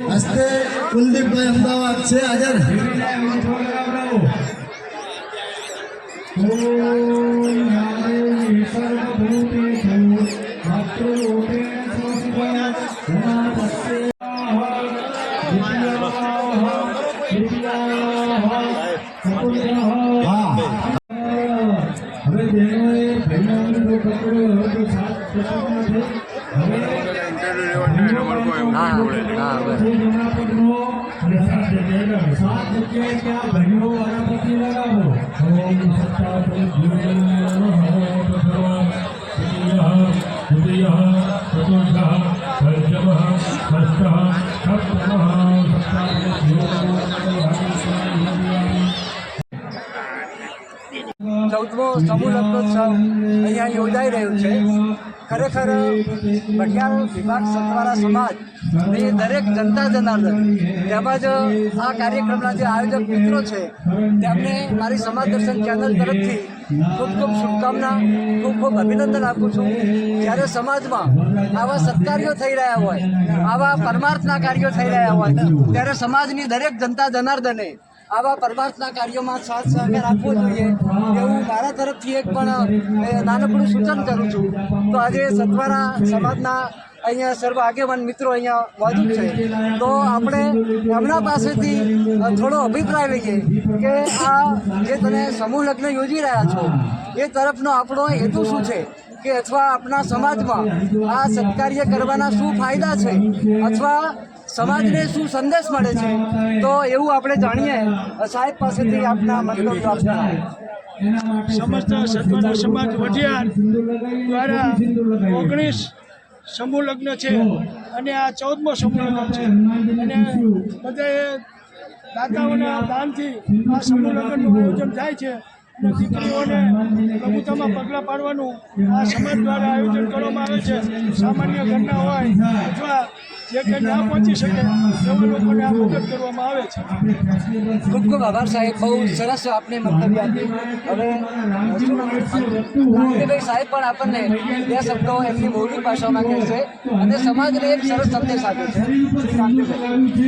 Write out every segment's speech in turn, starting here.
હસ્તે કુલદીપભાઈ અમદાવાદ છે હાજર. હા. હવે જેનો એ હોય સાત પ્રસંગમાં છે. સપ્તમ સપ્તાપતિ ચૌદમો સમૂહ લગ્નોત્સવ અહીંયા યોજાઈ રહ્યું છે. ખરેખર ભટિયાર વિભાગ સતવારા સમાજની દરેક જનતા જનાર્દન તેમજ આ કાર્યક્રમના જે આયોજક મિત્રો છે, તેમને મારી સમાજ દર્શન ચેનલ તરફથી ખૂબ ખૂબ શુભકામના, ખૂબ ખૂબ અભિનંદન આપું છું. જ્યારે સમાજમાં આવા સત્કાર્યો થઈ રહ્યા હોય, આવા પરમાર્થના કાર્યો થઈ રહ્યા હોય, ત્યારે સમાજની દરેક જનતા જનાર્દને આવા પરમાર્થના કાર્યોમાં સાથ સહકાર આપવો જોઈએ. એવું મારા તરફથી એક પણ નાનકડું સૂચન કરું છું. તો આજે સતવારા સમાજના અહીંયા સર્વ આગેવાન મિત્રો અહીંયા મોજૂદ છે. તો આપણે એમના પાસેથી થોડો અભિપ્રાય લઈએ કે આ જે તમે સમૂહ લગ્ન યોજી રહ્યા છો, એ તરફનો આપણો હેતુ શું છે? કે અથવા આપણા સમાજમાં આ સત્કાર્ય કરવાના શું ફાયદા છે? અથવા સમાજને શું સંદેશ મળે છે? તો એવું આપણે જાણીએ. સાહેબ પાસેથી આપના મંતવ્યો આપના? સમસ્ત સત્વના સમાજ વઢિયાર દ્વારા ઓગણીસ સમૂહ લગ્ન છે અને આ ચૌદમો સમૂહ લગ્ન છે. અને બધાએ દાતાઓના દાનથી આ સમૂહ લગ્નનું આયોજન થાય છે. દીકરીઓને પ્રભુતામાં પગલાં પાડવાનું આ સમાજ દ્વારા આયોજન કરવામાં આવે છે. સામાન્ય ઘટના હોય અથવા જે કંઈ ના પહોંચી શકે એવા લોકોને આ મદદ કરવામાં આવે છે. ખૂબ ખૂબ આભાર સાહેબ. બહુ સરસ આપને મતલબ આપ્યું હવે સાહેબ પણ આપણને બે શબ્દો એમની મૌલિક ભાષામાં કહેશે અને સમાજને એક સરસ સંદેશ આપે છે.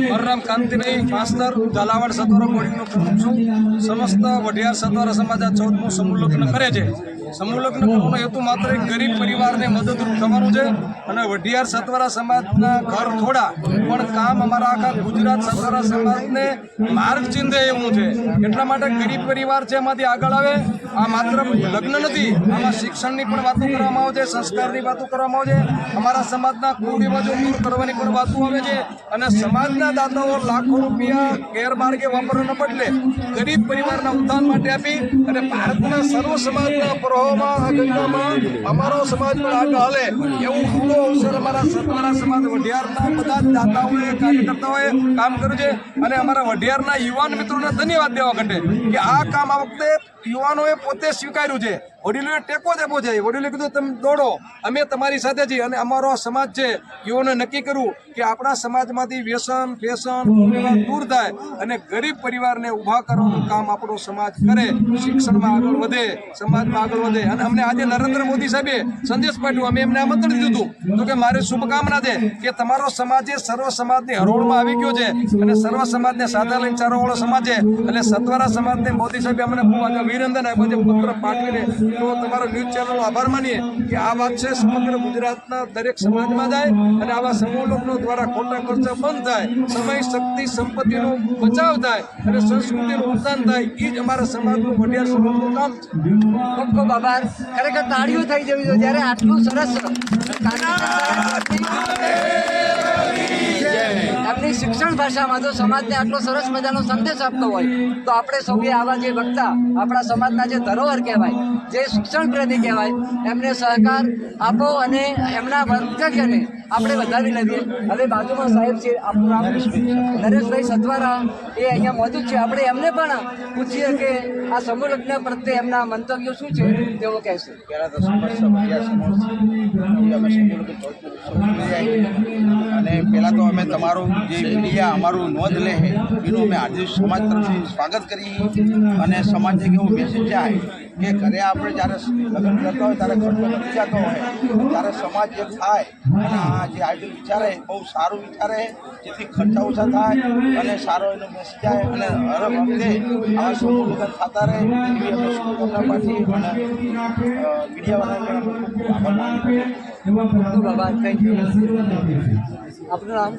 મારું નામ કાંતિભાઈ માસ્તર ઝાલાવાડ સતવારા બોર્ડિંગનો પ્રમુખ છું. સમસ્ત વઢિયાર સતવારા સમાજ આ ચૌદમું સમૂહ લગ્ન કરે છે. સમૂહ લગ્ન કરવાનો હેતુ માત્ર એક ગરીબ પરિવારને મદદરૂપ થવાનું છે અને વઢિયાર સતવારા સમાજના ઘર થોડા. પણ કામ અમારા આખા ગુજરાત સરકાર સમાજને માર્ગ ચિંધે એવું છે એટલા માટે ગરીબ પરિવાર છે, એમાંથી આગળ આવે. આ માત્ર લગ્ન નથી, આમાં શિક્ષણની પણ વાતો કરવામાં આવે છે, સંસ્કારની વાતો કરવામાં આવે છે. અમારા સમાજના કુરિવાજો દૂર કરવાની પણ વાતો આવે છે અને સમાજના દાતાઓ લાખો રૂપિયા ગેરમાર્ગે વાપરવાના બદલે ગરીબ પરિવારના ઉત્થાન માટે આપી અને ભારતના સર્વ સમાજના પ્રહોમાં આ અમારો સમાજ પણ આગળ હલે. એવું પૂરો અવસર અમારા સતવારા સમાજ વઢિયારના બધા જ દાતાઓએ, કાર્યકર્તાઓએ કામ કર્યું છે. અને અમારા વઢિયારના યુવાન મિત્રોને ધન્યવાદ દેવા ઘટે કે આ કામ આ વખતે યુવાનોએ પોતે સ્વીકાર્યું છે વડીલોએ ટેકો આપવો છે. વડીલોએ કીધું, તમે દોડો. અમે તમારી સાથે છીએ અને અમારો સમાજ છે. યુવાને નક્કી કરવું કે આપણા સમાજમાંથી વ્યસન, ફેશન દૂર થાય અને ગરીબ પરિવારને ઊભા કરવાનું કામ આપણો સમાજ કરે. શિક્ષણમાં આગળ વધે, સમાજમાં આગળ વધે. અને અમને આજે નરેન્દ્ર મોદી સાહેબે સંદેશ પાઠવ્યો. અમે એમને આમંત્રણ દીધું તો કે, મારે શુભકામના છે કે તમારો સમાજ એ સર્વ સમાજની હરોળમાં આવી ગયો છે અને સર્વ સમાજને સાધા લઈને ચારોવાળો સમાજ છે. અને સત્વારા સમાજને મોદી સાહેબે અમને ખૂબ આજે અભિનંદન આપ્યું છે. પત્ર પાઠવીને તો તમારો ન્યૂઝ ચેનલનો આભાર માનીએ કે આ વાત છે સમગ્ર ગુજરાતના દરેક સમાજમાં જાય અને આવા સમૂહ લોકો દ્વારા ખોટા ખર્ચા બંધ થાય સમય શક્તિ સંપત્તિનો બચાવ થાય અને સંસ્કૃતિનું ઉત્થાન થાય એ જ અમારા સમાજનું વડિયાર સમાજનું કામ છે. ખૂબ ખૂબ આભાર. ખરેખર તાળીઓ થઈ જવી જોઈએ. જ્યારે આટલું સરસ એમની શિક્ષણ ભાષામાં જો સમાજને આટલો સરસ મજાનો સંદેશ આપતો હોય, તો આપણે સૌએ આવા જે વક્તા, આપણા સમાજના જે ધરોહર કહેવાય, જે શિક્ષણ પ્રેમી કહેવાય, એમને સહકાર આપો અને એમના વર્તકને આપણે વધાવી લઈએ. હવે બાજુમાં સાહેબ છે આપણું નામ નરેશભાઈ સતવારા એ અહીંયા મોજૂદ છે. આપણે એમને પણ પૂછીએ કે આ સમૂહ લગ્ન પ્રત્યે એમના મંતવ્યો શું છે? તેઓ કહેશે. અને પહેલાં તો અમે તમારું જે મીડિયા અમારું નોંધ લે એનું અમે આજે સમાજ તરફથી સ્વાગત કરી અને સમાજને કેવું મેસેજ જાય કે ઘરે આપણે જ્યારે લગ્ન કરતા હોય, ત્યારે ખર્ચો વધી જતો હોય, ત્યારે સમાજ એક થાય અને આ જે આયોજન વિચારે, બહુ સારું વિચારે, જેથી ખર્ચા ઓછા થાય અને સારો એનો બેસી જાય અને હર વખતે આવા સમૂહ લગ્ન થતા રહે, એવી અમે પાઠવી અને મીડિયાવાળાને ખૂબ આભાર માનીએ થેન્ક યુ આપનું નામ?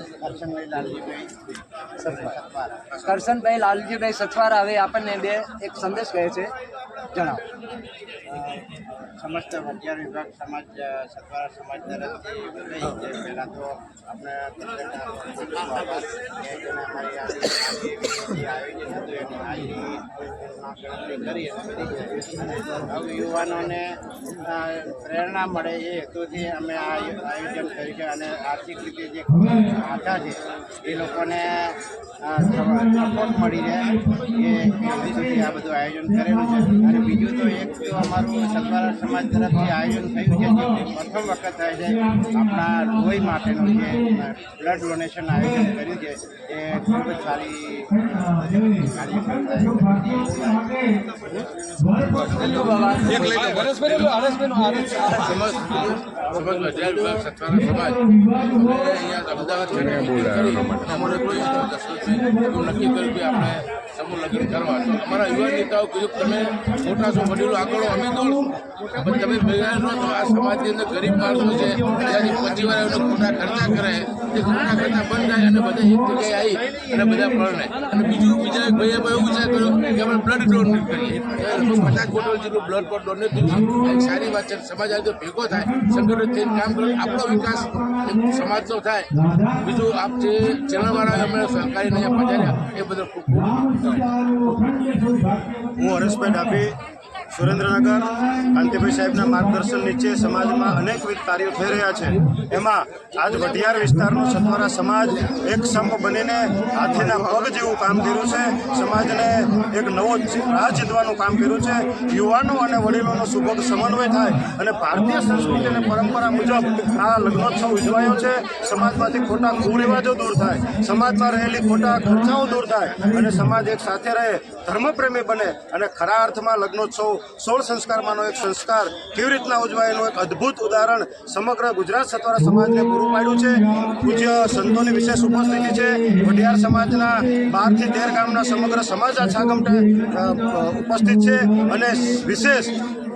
કરશનભાઈ લાલજીભાઈ સથવારા. હવે આપણને બે એક સંદેશ કહે છે. જણાવો સમસ્ત વઢિયાર વિભાગ સમાજ સત્વારા સમાજ તરફથી કે પહેલાં તો આપણે કરી યુવાનોને પ્રેરણા મળે એ હેતુથી અમે આ આયોજન કર્યું છે અને આર્થિક રીતે જે આશા છે એ લોકોને સપોર્ટ મળી રહે એ હેતુથી આ બધું આયોજન કરેલું છે. અને બીજું તો એક તો અમારું સતવારા સમાજ તરફથી આયોજન થયું છે પ્રથમ વખત થાય છે. આપણા લોહી માટેનું જે બ્લડ ડોનેશન આયોજન કર્યું છે એ ખૂબ જ સારી અમદાવાદ નક્કી કર્યું કે આપણે સમૂહ લગ્ન કરવા. તો અમારા યુવા નેતાઓ કીધું તમે મોટા છો, વડીલો આગળ અમે દોડો પણ તમે ભેગા તો આ સમાજની અંદર ગરીબ માણસો છે ત્યાંથી પચી વાર એમને ખોટા ખર્ચા કરે બંધ થાય અને બધા એક જગ્યાએ આવી અને બધા પરણે. અને બીજું બીજા એક ભાઈએ એવું વિચાર કર્યો કે આપણે બ્લડ ડોનેટ કરીએ. પચાસ બોટલ જેટલું બ્લડ પણ ડોનેટ થયું. સારી વાત છે સમાજ આજે ભેગો થાય સંગઠિત થઈને કામ કરે. આપણો વિકાસ સમાજનો થાય. બીજું આપ જે ચેનલવાળા અમને સહકારી અહીંયા પધાર્યા એ બદલ ખૂબ ખૂબ હું હરેશભાઈ ડાભી સુરેન્દ્રનગર, કાંતિભાઈ સાહેબના માર્ગદર્શન નીચે સમાજમાં અનેકવિધ કાર્યો થઈ રહ્યા છે. એમાં આજ વઢિયાર વિસ્તારનો સથવારા સમાજ એક સંપ બનીને હાથીના પગ જેવું કામ કર્યું છે. સમાજને એક નવો રાહ જીતવાનું કામ કર્યું છે. યુવાનો અને વડીલોનો સુભગ સમન્વય થાય અને ભારતીય સંસ્કૃતિ અને પરંપરા મુજબ આ લગ્નોત્સવ ઉજવાયો છે. સમાજમાંથી ખોટા કુરિવાજો દૂર થાય. સમાજમાં રહેલી ખોટા ખર્ચાઓ દૂર થાય અને સમાજ એક સાથે રહે, ધર્મપ્રેમી બને અને ખરા અર્થમાં લગ્નોત્સવ સોળ સંસ્કારમાંનો એક સંસ્કાર કેવી રીતના ઉજવાયેલું એક અદ્ભુત ઉદાહરણ સમગ્ર ગુજરાત સત્વરા સમાજને પૂરું પાડ્યું છે. પૂજ્ય સંતોની વિશેષ ઉપસ્થિતિ છે. વઢિયાર સમાજના બારથી તેર ગામના સમગ્ર સમાજ આ છાગમટે ઉપસ્થિત છે. અને વિશેષ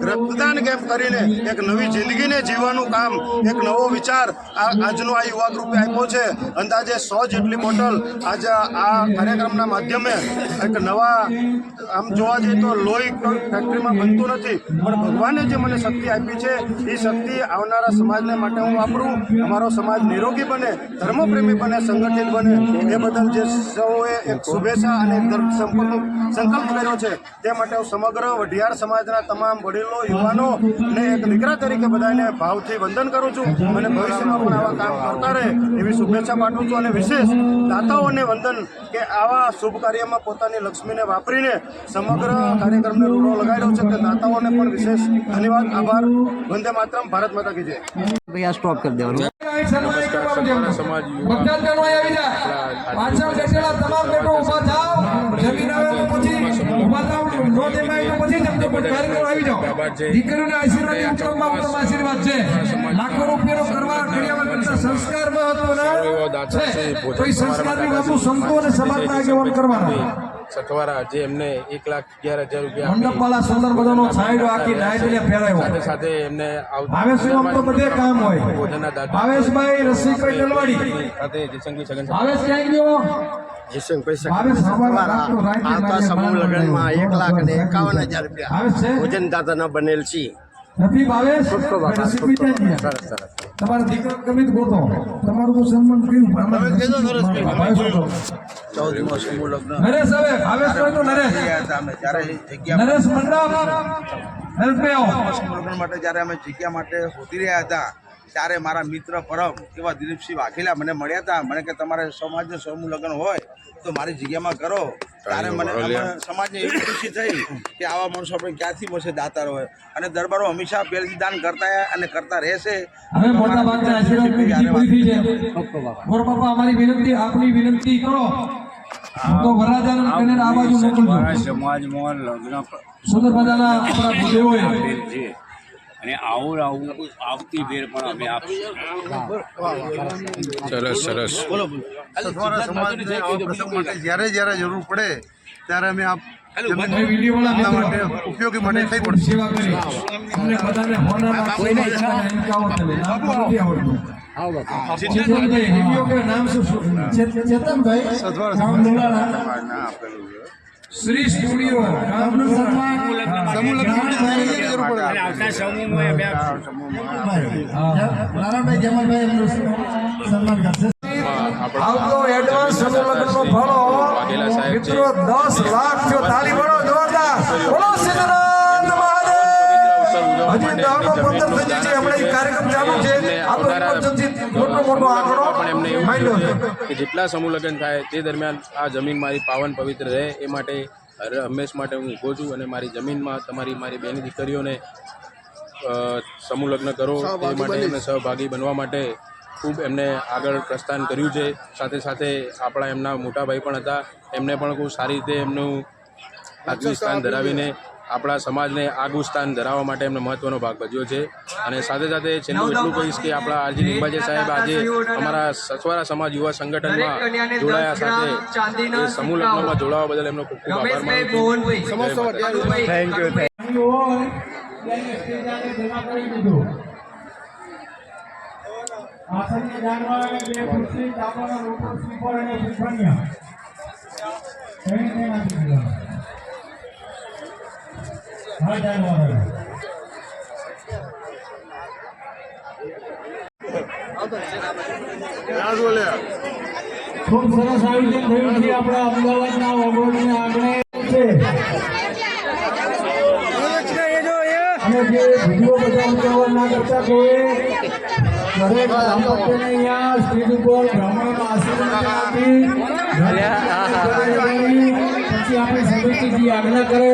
રક્તદાન કેમ્પ કરીને એક નવી જિંદગીને જીવવાનું કામ, એક નવો વિચાર આ આજનો આ યુવા ગ્રુપે આપ્યો છે. અંદાજે સો જેટલી બોટલ આજે આ કાર્યક્રમના માધ્યમે એક નવા, આમ જોવા જઈએ તો લોહી ફેક્ટરીમાં બનતું નથી, પણ ભગવાને જે મને શક્તિ આપી છે, એ શક્તિ આવનારા સમાજને માટે હું વાપરું. અમારો સમાજ નિરોગી બને, ધર્મપ્રેમી બને, સંગઠિત બને. એ બદલ જે સૌએ એક શુભેચ્છા અને સંકલ્પ કર્યો છે, તે માટે હું સમગ્ર વઢિયાર સમાજના તમામ વડીલો યુવાનો ને એક દીકરા તરીકે બધાને ભાવથી વંદન કરું છું અને ભવિષ્યમાં પણ આવા કામ કરતા રહે એવી શુભેચ્છા પાઠવું છું અને વિશેષ દાતાઓને વંદન કે આવા શુભ કાર્યમાં પોતાની લક્ષ્મીને વાપરીને સમગ્ર કાર્યક્રમને રૂડો લગાડ્યો છે તે દાતાઓને પણ વિશેષ ધન્યવાદ આભાર. વંદે માતરમ ભારત માતા કી જય. ભૈયા સ્ટોપ કરી દેવાનું. તમામ લોકો ઊભા થાવ જમીન પછી થાવ નો દેખાય તો પછી પણ કાર્યક્રમ આવી જાઓ. દીકરીઓના આશીર્વાદ ઉત્તમમાં ઉત્તમ આશીર્વાદ છે. લાખો રૂપિયાનો કરવા કર્યા કરતા સંસ્કાર મહત્વના છે. તો એ સંસ્કારની બાબુ સંતો અને સમાજના આગેવાન કરવાના. સથવારા જે એમને એક લાખ અગિયાર હજાર રૂપિયા. મંડપવાળા સુંદર બધાનો છાંયડો આખી નાયદલે ફેરાયો સાથે સાથે એમને ભાવેશભાઈ તો બધે કામ હોય. ભોજનના દાદા ભાવેશભાઈ રસિકભાઈ તલવાડી સાથે જયશંકર છગન ભાવેશ ક્યાંક ગયો? ભાવેશ સવારે રાતનો રાતે આવતા સમૂહ લગ્નમાં એક લાખ અને એકાવન હજાર રૂપિયા. ભોજન દાતાના બનેલ છે નથી ભાવેશ? ત્યાં ગયા. તમારા દીકરો ગમે તે ગોતો? તમારું તો સન્માન કર્યું નરેશ હવે ભાવેશ ભાઈ તો નરેશ. નરેશ મંડપ. હેલ્પ મે આવો લગ્ન માટે જ્યારે અમે જગ્યા માટે શોધી રહ્યા હતા ત્યારે મારા મિત્ર પરમ એવા દિલીપસિંહ વાઘેલા મને મળ્યા હતા. મને કે તમારે સમાજનું સમૂહ લગ્ન હોય તો મારી જગ્યામાં કરો. ત્યારે મને સમાજને એવી ખુશી થઈ કે આવા માણસો આપણે ક્યાંથી મળશે દાતાર હોય. અને દરબારો હંમેશા પહેલથી દાન કરતા અને કરતા રહેશે. અમારી વિનંતી આપની વિનંતી કરો. તો વરરાજાને કન્યાને આ બાજુ મોકલજો. સમાજમાં લગ્ન સુંદર મજાના આપણા ભૂદેવોએ છે અને આવું આવું આવતી ફેર પણ અમે આપીશું. સરસ સરસ. માટે જ્યારે જ્યારે જરૂર પડે ત્યારે અમે આપ ઉપયોગી મને થઈ પડશે. ચેતનભાઈ શ્રી સ્ટુડિયો ગામ સન્માન સમૂહ લગ્ન જ્યારે જરૂર પડે. આવતા સમૂહમાં અમે નારાયણભાઈ જમલભાઈ એમનું સન્માન કરશે. આવતો એડવાન્સ સમૂહ લગ્નનો ફળો. મિત્રો દસ લાખ જો તાળી ભરો જોરદાર. બોલો સિદ્ધનાથ મહાદેવ. હજી દાવનો પંદર થઈ જાય છે. હમણાં કાર્યક્રમ ચાલુ છે. આ તો આંકડો પણ એમને એવું કીધું છે. કે જેટલા સમૂહ લગ્ન થાય તે દરમિયાન આ જમીન મારી પાવન પવિત્ર રહે એ માટે હંમેશ માટે હું ઊભો છું અને મારી જમીનમાં તમારી મારી બેની દીકરીઓને સમૂહ લગ્ન કરો તે માટે એમને સહભાગી બનવા માટે ખૂબ એમને આગળ પ્રસ્થાન કર્યું છે. સાથે સાથે આપણા એમના મોટા ભાઈ પણ હતા. એમને પણ ખૂબ સારી રીતે એમનું આગવું સ્થાન ધરાવીને આપણા સમાજને આગવું સ્થાન ધરાવવા માટે એમને મહત્વનો ભાગ ભજવ્યો છે. અને સાથે સાથે છેલ્લું એટલું કહીશ કે આપણા આરજી નિંબાજે સાહેબ આજે અમારા સચવારા સમાજ યુવા સંગઠનમાં જોડાયા સાથે એ સમૂહ લગ્નમાં જોડાવા બદલ એમનો ખૂબ ખૂબ આભાર માનું થેન્ક યુ હોય તેને સ્ટેજ આગળ જમા કરી દીધું. આસનને જાણવા બે ખુરશી તાંબાના રોટો શ્રીફળ અને શ્રીફળિયા. કઈ નાખી દીધા ખૂબ સરસ આયોજન થયું છે આપણા અમદાવાદના ઓગણની આંગણે છે અને જે વીડિયો બધા ઉતાવળ કરતા કોઈ સ્ટેજ ઉપર બ્રાહ્મણોનો આશીર્વાદ આપી પછી આપણે સમિતિ જે આજ્ઞા કરે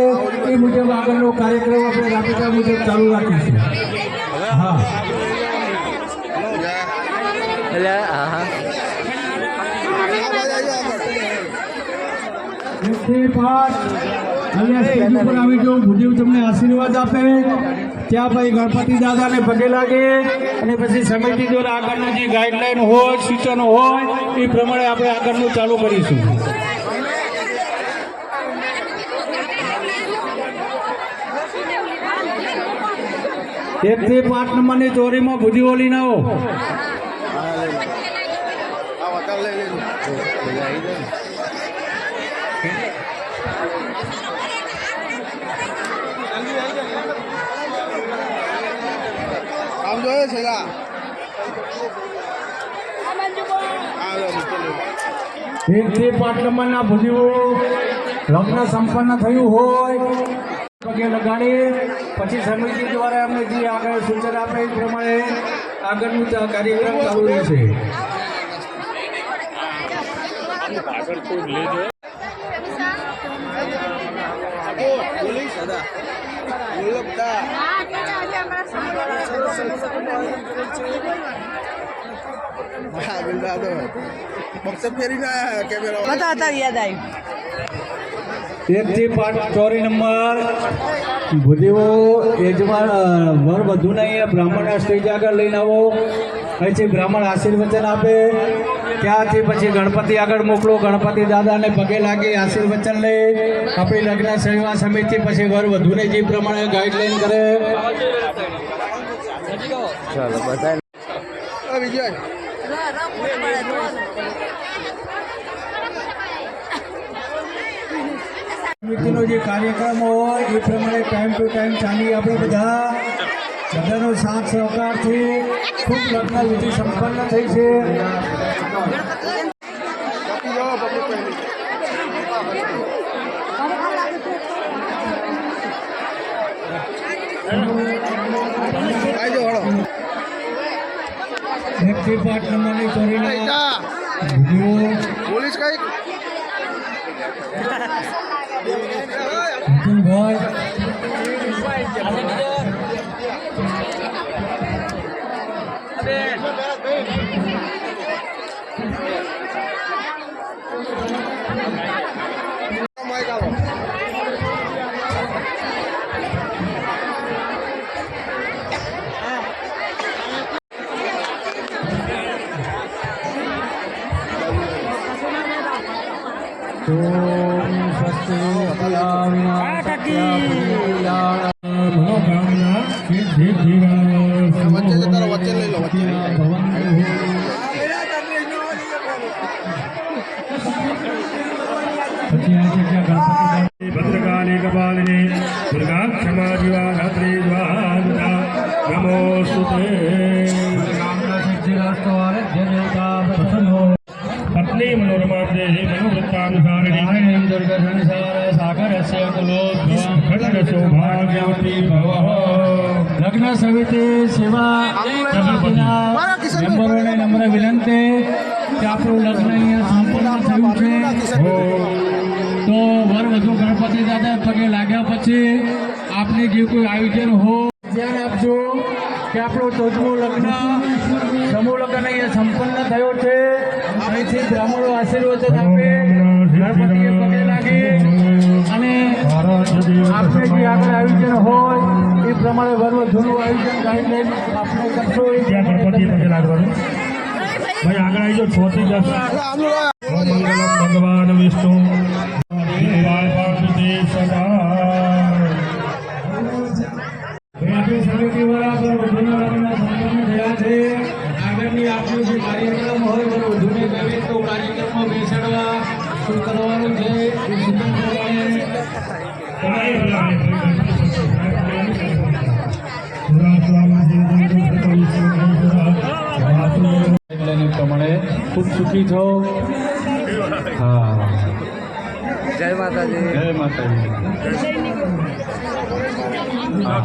એ મુજબ આગળનો કાર્યક્રમ આપણે રાબેતા મુજબ ચાલુ રાખીશું. હા. અહીંયા સ્ટેજ ઉપર આવી જાઉં ભુદેવ તમને આશીર્વાદ આપે. ત્યાં પછી ગણપતિ દાદાને પગે લાગે. અને પછી સમિતિ દ્વારા આગળનું જે ગાઈડલાઈન હોય સૂચનો હોય એ પ્રમાણે આપણે આગળનું ચાલુ કરીશું. એકથી પાંચ નંબરની ચોરીમાં ભુજીઓલી ના હો એકથી પાંચ નંબરના ભુજીઓ લગ્ન સંપન્ન થયું હોય. પગે લગાડીએ. પછી સમિતિ દ્વારા અમને જે આગળ સૂચન આપે એ પ્રમાણે આગળનું કાર્યક્રમ ચાલુ રહેશે. એકથી પાંચ ચોરી નંબર ભૂદેવો યજમાન વર વધુને અહીંયા બ્રાહ્મણના સ્ટેજ આગળ લઈને આવો. પછી બ્રાહ્મણ આશીર્વચન આપે. ત્યાંથી પછી ગણપતિ આગળ મોકલો. ગણપતિ દાદાને પગે લાગી આશીર્વચન લે. આપણી લગ્ન સેવા સમિતિ પછી વર વધુને જે પ્રમાણે ગાઈડલાઈન કરે. સમિતિનો જે કાર્યક્રમ હોય એ પ્રમાણે ટાઈમ ટુ ટાઈમ ચાલી આપણે બધા. બધાનો સાથ સહકારથી ખૂબ લગ્ન વિધિ સંપન્ન થઈ છે. એકથી પાંચ નંબરની ચોરીના વીડિયો પોલીસ કઈ ભાઈ ઓમ ભદ્રકાલી કપાલિની દુર્ગા ક્ષમા જીવા રાત્રિ દ્વારકા નમોસ્તુ પત્ની મનોરમા દેહી મનોવૃત્તાનુસારિણી સાગરસ્ય ખંડ સૌભાગ્યવતી ભવ લગ્ન સમિતિ સેવા મેમ્બરોને નમ્ર વિનંતી કે આપણું લગ્ન અહીંયા સંપન્ન થયું છે તો વર વધુ ગણપતિ દાદા પગે લાગ્યા પછી આપને જે કોઈ આયોજન હોય ધ્યાન આપજો કે આપણું ચૌદમું લગ્ન સમૂહ લગ્ન અહીંયા સંપન્ન થયો છે. અહીંથી બ્રાહ્મણો આશીર્વચન આપે. ગણપતિએ પગે લાગે. અને આપણે જે આગળ આયોજન હોય એ પ્રમાણે વર વધુનું આયોજન ગાઈડલાઈન આપણે કરશો. ત્યાં ગણપતિ પગે લાગવાનું. ભાઈ. આગળ આવી જાઓ છ થી દસ. ભગવાન વિષ્ણુ.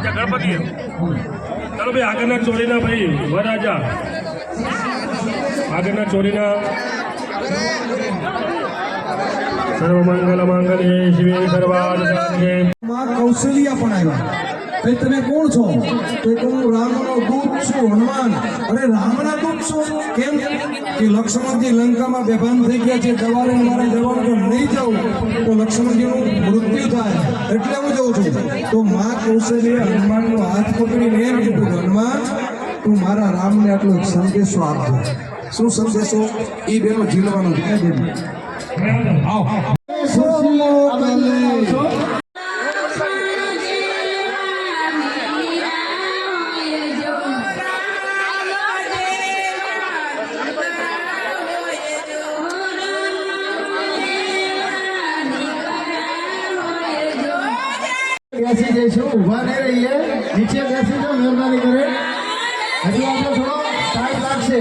ગણપતિ ચાલો ભાઈ, આગળના ચોરીના ભાઈ વરાજા આગળના ચોરીના. સર્વમંગલ મંગલે શિવે માં કૌશલ્યા પણ આવ્યા. ભાઈ તમે કોણ છો? તો કે હું રામનો દૂત છું હનુમાન. અરે રામના દૂત છું? કેમ? કે લક્ષ્મણજી લંકામાં બેભાન થઈ ગયા છે દવારે મારે જવાનું તો નહીં જાઉં. તો લક્ષ્મણજીનું મૃત્યુ થાય. એટલે હું જઉં છું. તો મા કૌશલ્ય હનુમાનનો હાથ પકડીને એમ કીધું કે હનુમાન તું મારા રામને આટલો સંદેશો આપજો. શું સંદેશો? એ બેનો ઝીલવાનો છે બેન. આવ. બેસી જઈશું, ઊભા નહીં રહીએ. નીચે બેસી જાઓ, મહેરબાની કરે હજી આપણે થોડો ટાઈમ લાગશે.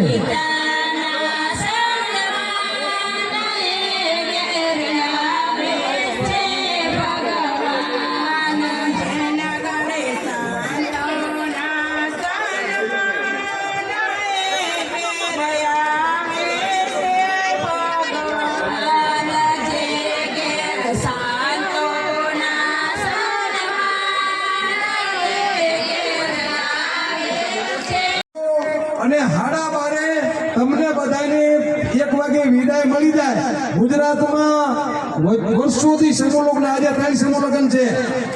વર્ષોથી સમૂહ લગ્ન આજે ત્રણ સમૂહ લગ્ન છે.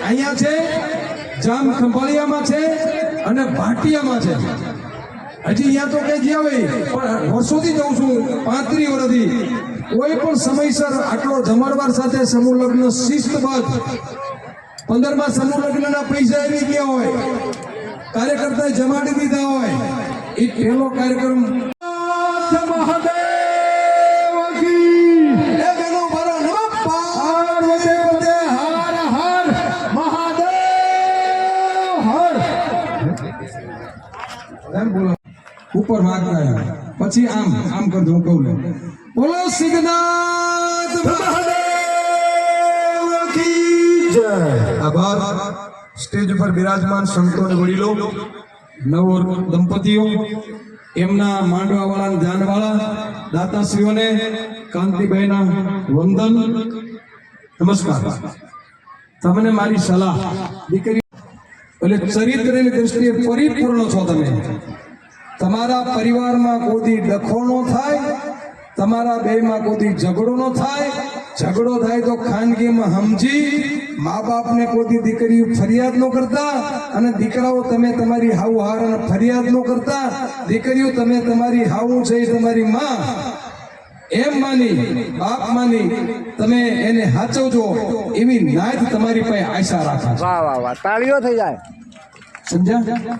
અહીંયા છે, જામ ખંભાળિયામાં છે અને ભાટિયામાં છે. હજી અહીંયા તો કઈ ગયા હોય, પણ વર્ષોથી જઉં છું પાંત્રીસ વર્ષથી. કોઈ પણ સમયસર આટલો જમણવાર સાથે સમૂહ લગ્ન શિસ્તબદ્ધ પંદરમાં સમૂહ લગ્નના પૈસા આવી ગયા હોય, કાર્યકર્તાએ જમાડી દીધા હોય, એ પહેલો કાર્યક્રમ. મહાદેવ ઉપર વાગ ગયા પછી આમ આમ કરજો, હું કહું લે બોલો, સિદ્ધનાથ મહાદેવ આભાર. સ્ટેજ ઉપર બિરાજમાન સંતો અને વડીલો નવ દંપતીઓ, એમના માંડવાવાળા ધ્યાનવાળા, દાતાશ્રીઓને કાંતિભાઈના વંદન. નમસ્કાર. તમને મારી સલાહ, દીકરી એટલે ચરિત્રની દ્રષ્ટિએ પરિપૂર્ણ છો તમે. તમારા પરિવારમાં કોઈ ડખો ન થાય તમારા બેમાં કોઈ ઝઘડો ન થાય. ઝઘડો થાય તો ખાનગીમાં સમજી મા બાપને કોઈ દીકરીઓ ફરિયાદ ન કરતા અને દીકરાઓ તમે તમારી હાવ હાર ફરિયાદ ન કરતા. દીકરીઓ તમે તમારી હાવું છે તમારી માં. એમ માની બાપ માની તમે એને હાચવજો એવી નાયત તમારી પાસે આશા રાખો વાહ વાહ વાહ તાળીઓ થઈ જાય. સમજ્યા?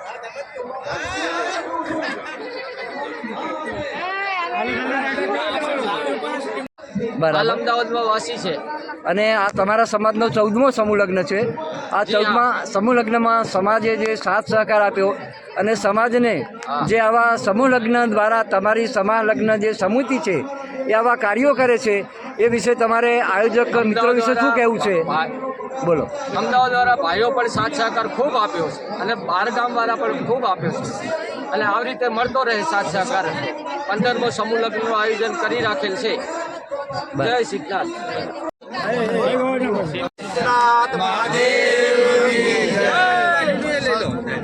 બરાબર. અમદાવાદમાં વાસી છે. અને આ તમારા સમાજનો ચૌદમો સમૂહ લગ્ન છે. આ ચૌદમાં સમૂહ લગ્નમાં સમાજે જે સાથ સહકાર આપ્યો અને સમાજને જે આવા સમૂહ લગ્ન દ્વારા તમારી સમાજ લગ્ન જે સમિતિ છે એ આવા કાર્યો કરે છે એ વિશે તમારે આયોજક મિત્રો વિશે શું કહેવું છે? બોલો. અમદાવાદ વાળા ભાઈઓ પણ સાથ સહકાર ખૂબ આપ્યો છે અને બહાર ગામ વાળા પણ ખૂબ આપ્યો છે. અને આવી રીતે મળતો રહે સાથ સહકાર. પંદરમો સમૂહ લગ્નનું આયોજન કરી રાખેલ છે. જય સિદ્ધાર્થ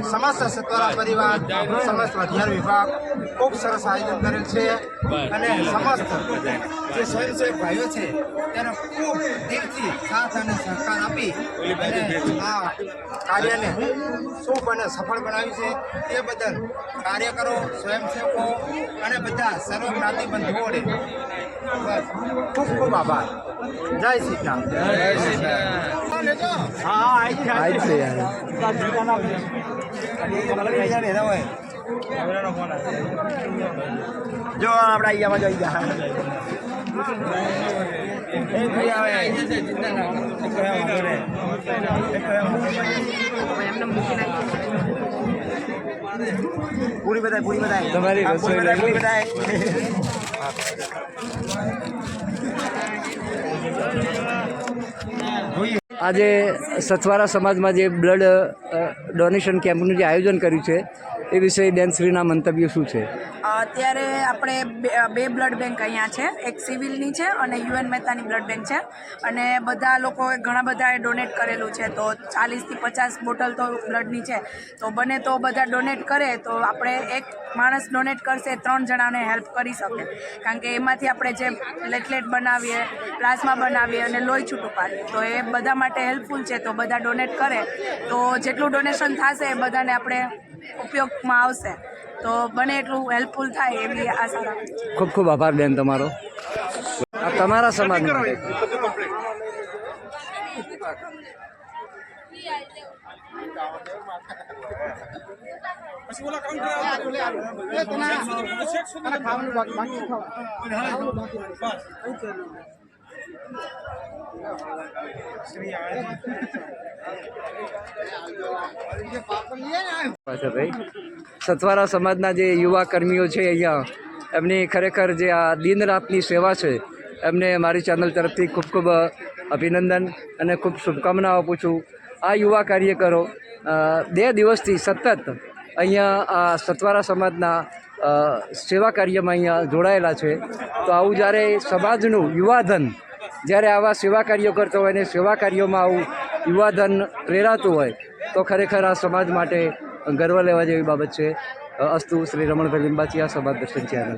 સમસ્ત સત્વરા પરિવાર સમસ્ત અધ્યાર વિભાગ ખૂબ સરસ આયોજન કરેલ છે. અને સમસ્ત જે સ્વયંસેવક ભાઈઓ છે તેને ખૂબ દિલથી સાથ અને સહકાર આપી અને આ કાર્યને શુભ અને સફળ બનાવ્યું છે. એ બદલ કાર્યકરો સ્વયંસેવકો અને બધા સર્વ જ્ઞાતિ બંધુઓને ખૂબ ખૂબ આભાર. જય શ્રી રામ. હા હા આજ છે યાર જો આપણે અહીંયા જો અહીંયા પૂરી બધાય પૂરી બધાય. તમારી પૂરી બધાય, પૂરી બધાય. આજે સથવારા સમાજમાં જે બ્લડ ડોનેશન કેમ્પનું જે આયોજન કર્યું છે એ વિશે ડેન્સરીના મંતવ્યો શું છે? અત્યારે આપણે બે બ્લડ બેંક અહીંયા છે. એક સિવિલની છે અને યુએન મહેતાની બ્લડ બેંક છે. અને બધા લોકોએ ઘણા બધાએ ડોનેટ કરેલું છે. તો ચાલીસથી પચાસ બોટલ તો બ્લડની છે. તો બને તો બધા ડોનેટ કરે તો આપણે એક માણસ ડોનેટ કરશે, ત્રણ જણાને હેલ્પ કરી શકે. કારણ કે એમાંથી આપણે જે પ્લેટલેટ બનાવીએ, પ્લાઝમા બનાવીએ અને લોહી છૂટું પાડીએ, તો એ બધા માટે હેલ્પફુલ છે. તો બધા ડોનેટ કરે. તો જેટલું ડોનેશન થશે એ બધાને આપણે ઉપયોગમાં આવશે. તો બને એટલું હેલ્પફુલ થાય એવી આશા રાખું ખૂબ ખૂબ આભાર બેન તમારો. આ તમારા સમાજ માટે. પાછળ ભાઈ સતવારા સમાજના જે યુવા કર્મીઓ છે અહીંયા, એમની ખરેખર જે આ દિન રાતની સેવા છે, એમને મારી ચેનલ તરફથી ખૂબ ખૂબ અભિનંદન અને ખૂબ શુભકામનાઓ આપું છું. આ યુવા કાર્યકરો બે દિવસથી સતત અહીંયા આ સતવારા સમાજના સેવા કાર્યમાં અહીંયા જોડાયેલા છે. તો આવું જ્યારે સમાજનું યુવાધન જ્યારે આવા સેવા કાર્યો કરતો હોય અને સેવા કાર્યોમાં આવું યુવાધન પ્રેરાતું હોય, તો ખરેખર આ સમાજ માટે ગર્વ લેવા જેવી બાબત છે. અસ્તુ શ્રી રમણભાઈ આ સમાજ દર્શન ચેનલ.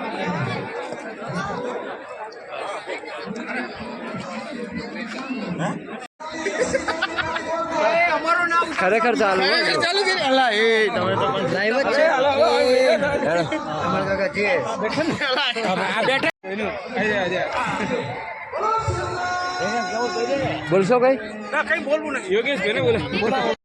ખરેખર ચાલુ ચાલુ બોલશો કઈ? ના કઈ બોલવું નથી. યોગેશ બોલે